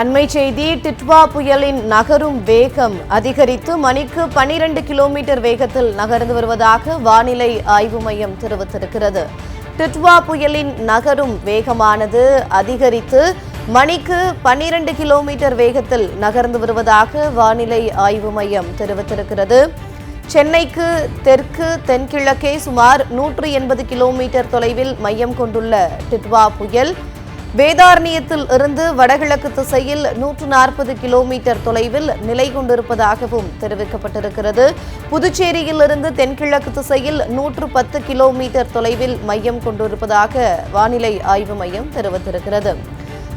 அண்மை செய்தி டிட்வா புயலின் நகரும் வேகம் அதிகரித்து மணிக்கு 12 கிலோமீட்டர் வேகத்தில் நகர்ந்து வருவதாக வானிலை ஆய்வு மையம் தெரிவித்திருக்கிறது. டிட்வா புயலின் நகரும் வேகமானது அதிகரித்து மணிக்கு 12 கிலோமீட்டர் வேகத்தில் நகர்ந்து வருவதாக வானிலை ஆய்வு மையம் தெரிவித்திருக்கிறது. சென்னைக்கு தெற்கு தென்கிழக்கே சுமார் நூற்று எண்பது கிலோமீட்டர் தொலைவில் மையம் கொண்டுள்ள டிட்வா புயல் வேதாரண்யத்தில் இருந்து வடகிழக்கு திசையில் நூற்று நாற்பது கிலோமீட்டர் தொலைவில் நிலை கொண்டிருப்பதாகவும் தெரிவிக்கப்பட்டிருக்கிறது. புதுச்சேரியில் இருந்து தென்கிழக்கு திசையில் நூற்று பத்து கிலோமீட்டர் தொலைவில் மையம் கொண்டிருப்பதாக வானிலை ஆய்வு மையம் தெரிவித்திருக்கிறது.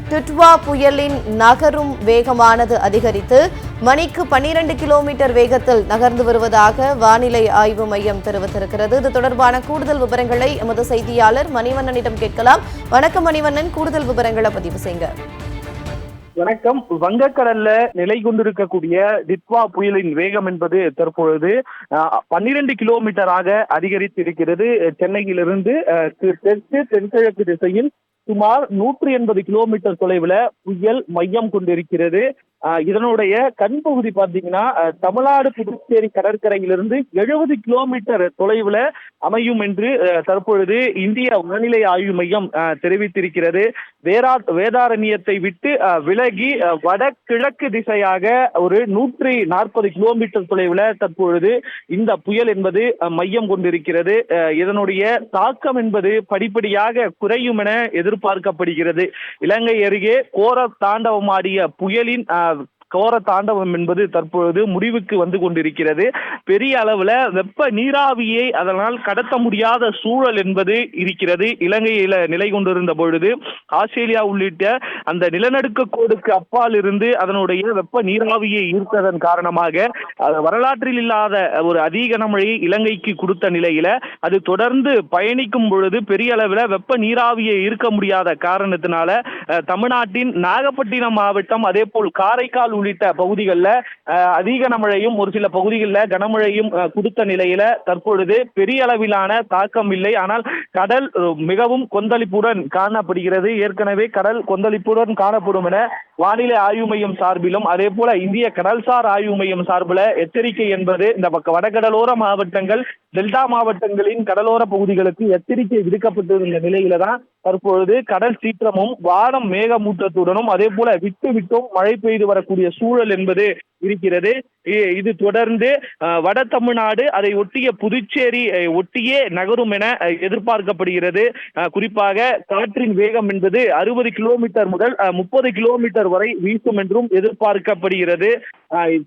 டிட்வா புயலின் நகரும் வேகமானது அதிகரித்து மணிக்கு 12 கிலோமீட்டர் வேகத்தில் நகர்ந்து வருவதாக வானிலை ஆய்வு மையம் தெரிவித்திருக்கிறது. இது தொடர்பான கூடுதல் விவரங்களை எமது செய்தியாளர் மணிவண்ணனிடம் கேட்கலாம். வணக்கம் மணிவண்ணன் கூடுதல் விவரங்களை பதிவு செய்யுங்க. வணக்கம். வங்கக்கடல்ல நிலை கொண்டிருக்கக்கூடிய டிட்வா புயலின் வேகம் என்பது தற்பொழுது பன்னிரண்டு கிலோமீட்டராக அதிகரித்திருக்கிறது. சென்னையிலிருந்து அஹ், தெற்கு தென்கிழக்கு திசையில் சுமார் நூற்றி எண்பது கிலோமீட்டர் தொலைவுல புயல் மையம் கொண்டிருக்கிறது. இதனுடைய கண் பகுதி பார்த்தீங்கன்னா தமிழ்நாடு புதுச்சேரி கடற்கரையிலிருந்து எழுபது கிலோமீட்டர் தொலைவுல அமையும் என்று அஹ், தற்பொழுது இந்திய வானிலை ஆய்வு மையம் அஹ், தெரிவித்திருக்கிறது. வேதா வேதாரண்யத்தை விட்டு விலகி வடகிழக்கு திசையாக ஒரு நூற்றி நாற்பது கிலோமீட்டர் தொலைவில் தற்பொழுது இந்த புயல் என்பது மையம் கொண்டிருக்கிறது. இதனுடைய தாக்கம் என்பது படிப்படியாக குறையும் என எதிர்பார்க்கப்படுகிறது. இலங்கை அருகே கோர தாண்டவமாடிய புயலின் கோர தாண்டவம் என்பது தற்பொழுது முடிவுக்கு வந்து கொண்டிருக்கிறது. பெரிய அளவுல வெப்ப நீராவியை அதனால் கடத்த முடியாத சூழல் என்பது இருக்கிறது. இலங்கையில நிலை கொண்டிருந்த பொழுது ஆஸ்திரேலியா உள்ளிட்ட அந்த நிலநடுக்க கோடுக்கு அப்பால் இருந்து அதனுடைய வெப்ப நீராவியை ஈர்த்ததன் காரணமாக வரலாற்றில் இல்லாத ஒரு அதிக கனமழையை இலங்கைக்கு கொடுத்த நிலையில அது தொடர்ந்து பயணிக்கும் பொழுது பெரிய அளவில் வெப்ப நீராவியை ஈர்க்க முடியாத காரணத்தினால தமிழ்நாட்டின் நாகப்பட்டினம் மாவட்டம் அதே போல் காரைக்கால் உள்ளிட்ட பகுதிகளில் அதிக கனமழையும் ஒரு சில பகுதிகளில் கனமழையும் கொடுத்த நிலையில தற்பொழுது பெரிய அளவிலான தாக்கம் இல்லை. ஆனால் கடல் மிகவும் கொந்தளிப்புடன் காணப்படுகிறது. ஏற்கனவே கடல் கொந்தளிப்புடன் காணப்படும் என வானிலை ஆய்வு மையம் சார்பிலும் அதே போல இந்திய கடல்சார் ஆய்வு மையம் சார்பில் எச்சரிக்கை என்பது இந்த பக்க வடகடலோர மாவட்டங்கள் டெல்டா மாவட்டங்களின் கடலோர பகுதிகளுக்கு எச்சரிக்கை விடுக்கப்பட்டிருந்த நிலையில தான் தற்பொழுது கடல் சீற்றமும் வானம் மேகமூட்டத்துடனும் அதே போல விட்டு விட்டும் மழை பெய்து வரக்கூடிய சூழல் என்பது இருக்கிறது. இது தொடர்ந்து வட தமிழ்நாடு அதை ஒட்டிய புதுச்சேரி ஒட்டியே நகரும் என எதிர்பார்க்கப்படுகிறது. குறிப்பாக காற்றின் வேகம் என்பது அறுபது கிலோமீட்டர் முதல் முப்பது கிலோமீட்டர் வரை வீசும் என்றும் எதிர்பார்க்கப்படுகிறது.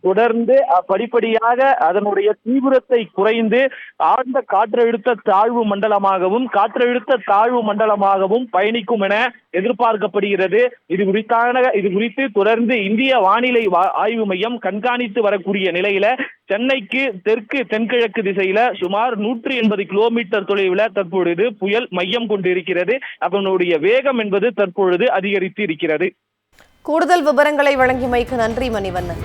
தொடர்ந்து படிப்படியாக அதனுடைய தீவிரத்தை குறைந்து ஆழ்ந்த காற்றழுத்த தாழ்வு மண்டலமாகவும் காற்றழுத்த தாழ்வு மண்டலமாகவும் பயணிக்கும் என எதிர்பார்க்கப்படுகிறது. இது குறித்தான இது குறித்து தொடர்ந்து இந்திய வானிலை வா- ஆய்வு மையம் கண்காணித்து வரக்கூடிய நிலையில சென்னைக்கு தெற்கு தென்கிழக்கு திசையில சுமார் நூற்றி எண்பது கிலோமீட்டர் தொலைவில் தற்பொழுது புயல் மையம் கொண்டிருக்கிறது. அதனுடைய வேகம் என்பது தற்பொழுது அதிகரித்து இருக்கிறது. கூடுதல் விவரங்களை வழங்கியமைக்கு நன்றி மணிவண்ணன்.